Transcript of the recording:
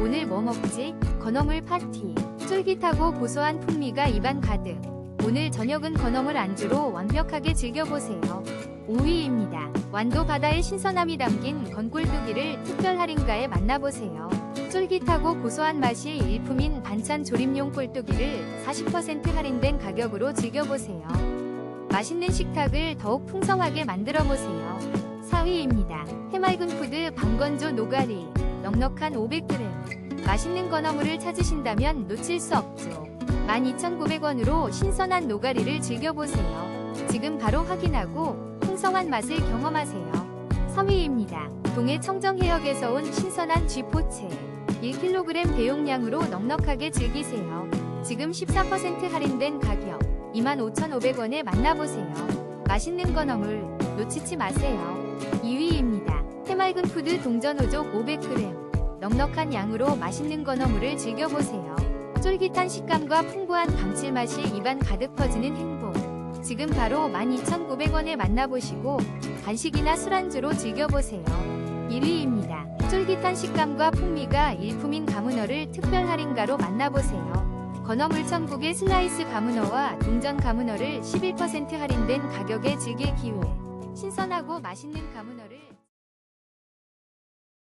오늘 뭐 먹지? 건어물 파티. 쫄깃하고 고소한 풍미가 입안 가득. 오늘 저녁은 건어물 안주로 완벽하게 즐겨보세요. 5위입니다. 완도 바다의 신선함이 담긴 건골두기를 특별 할인가에 만나보세요. 쫄깃하고 고소한 맛이 일품인 반찬 조림용 꼴뚜기를 40% 할인된 가격으로 즐겨보세요. 맛있는 식탁을 더욱 풍성하게 만들어보세요. 4위입니다. 해맑은 푸드 방건조 노가리 넉넉한 500g 맛있는 건어물을 찾으신다면 놓칠 수 없죠. 12,900원으로 신선한 노가리를 즐겨보세요. 지금 바로 확인하고 풍성한 맛을 경험하세요. 3위입니다. 동해 청정해역에서 온 신선한 쥐포채 1kg 대용량으로 넉넉하게 즐기세요. 지금 14% 할인된 가격 25,500원에 만나보세요. 맛있는 건어물 놓치지 마세요. 2위입니다. 해맑은 푸드 동전 오족 500g 넉넉한 양으로 맛있는 건어물을 즐겨보세요. 쫄깃한 식감과 풍부한 감칠맛이 입안 가득 퍼지는 행복. 지금 바로 12,900원에 만나보시고 간식이나 술안주로 즐겨보세요. 1위입니다. 쫄깃한 식감과 풍미가 일품인 가문어를 특별 할인가로 만나보세요. 건어물 천국의 슬라이스 가문어와 동전 가문어를 11% 할인된 가격에 즐길 기회. 신선하고 맛있는 가문어를